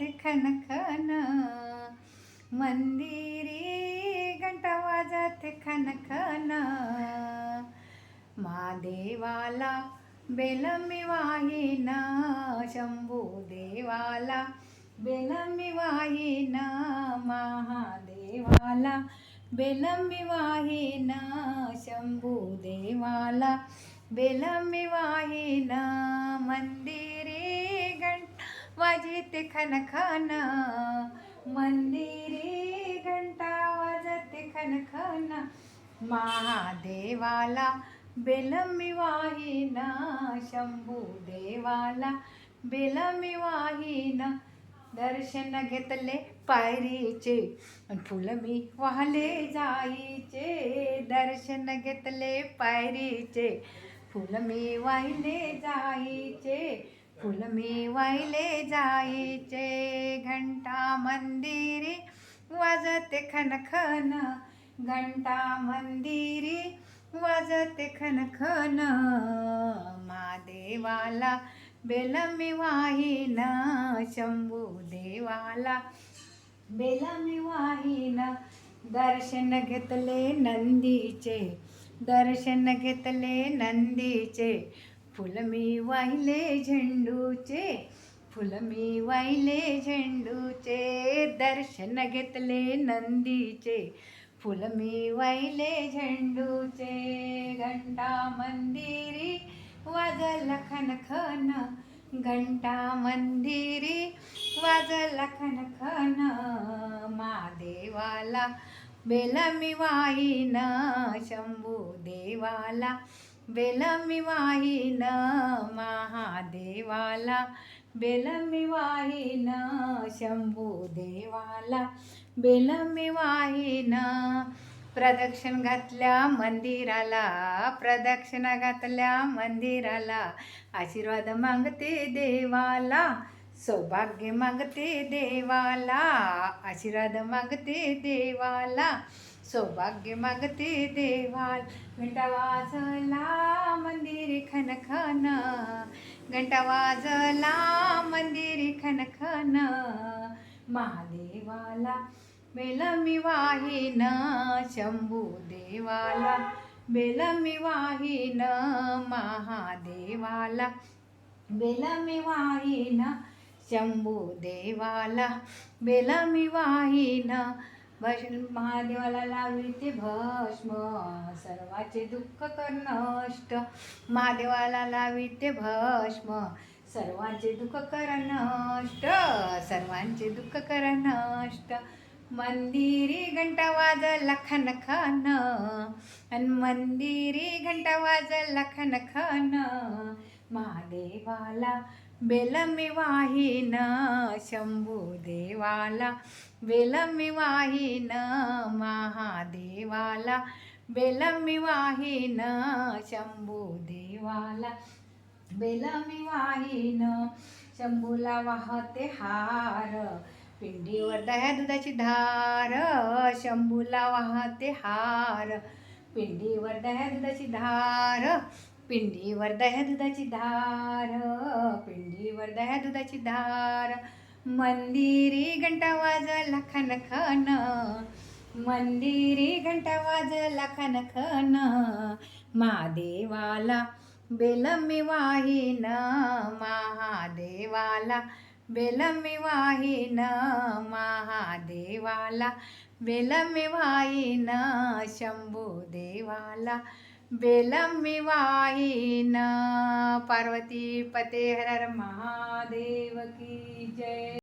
वाजते खनखन मंदिरी घंटा वाजते खनखन महादेवाला बेल मी वाहीन शंभू देवाला बेल मी वाहीन महादेवाला बेल मी वाहीन शंभू देवाला बेल मी वाहीन मंदिरी वाजे ते खन खन. मंदिरी घंटा वाजते खनखन महादेवाला बेलमी वाहिना शंभू देवाला बेलमी वाहिना. दर्शन घेतले पायरीचे अन फुलं मी वाहले जाईचे. दर्शन घेतले पायरीचे फुलं मी वाहिले जाईचे. फुलमी वाहिले घंटा मंदिरी वाजते खनखन घंटा मंदिरी वाजते खनखन. महादेवाला बेलमी वाहिन शंभू देवाला बेलमी वाहिन दर्शन घेतले नंदीचे दर्शन घेतले नंदीचे. फुल मी वाहिले झेंडूचे फुल मी वाहिले झेंडूचे दर्शन घेतले नंदीचे. फुल मी वाहिले झेंडूचे घंटा मंदिरी वाजल खनखन घंटा मंदिरी वाजल खनखन. महादेवाला बेलमी वाईन शंभू देवाला बेलमी वाहीन महादेवाला बेलमी वाहीन शंभू देवाला बेलमी वाहीन प्रदक्षिण घातल्या मंदिराला प्रदक्षिणा घातल्या मंदिराला आशीर्वाद मागते देवाला सौभाग्य मागते देवाला आशीर्वाद मागते देवाला सौभाग्य मागते देवाल. घंटा वाजला मंदिरी खनखन. घंटा वाजला मंदिर खनखन. महादेवाला बेलमी वाहिन शंभू देवाला बेलमी वाहिन महादेवाला बेलमी वाहिन शंभू देवाला बेलमी वाहिन भस्म महादेवाला लावली ते भस्म सर्वाचे दुःख कर्नष्ट महादेवाला लावी ते भस्म सर्वांचे दुःख कर नष्ट सर्वांचे दुःख कर नष्ट. मंदिरी घंटा वाजला खन खन आणि मंदिरी घंटा वाजला खन खन. महादेवाला बेलमी वाहिन शंभू देवाला बेलमी वाहिन महादेवाला बेलमी वाहिन शंभू देवाला बेलमी वाहिन शंभूला वाहते हार. पिंडीवर दह्या दुधाची धार शंभूला वाहते हार. पिंडीवर दह्या दुधाची धार पिंडीवर दह्या दुधाची धार पिंडीवर दह्या दुधाची धार. मंदिरी घंटा वाजला खन खन मंदिरी घंटा वाजला खन खन. महादेवाला बेलमी वाहिन महादेवाला बेलमी वाहिन महादेवाला बेलमी वाहिन. शंभू देवाला बेलमी पार्वती पते हर हर महादेव की जय।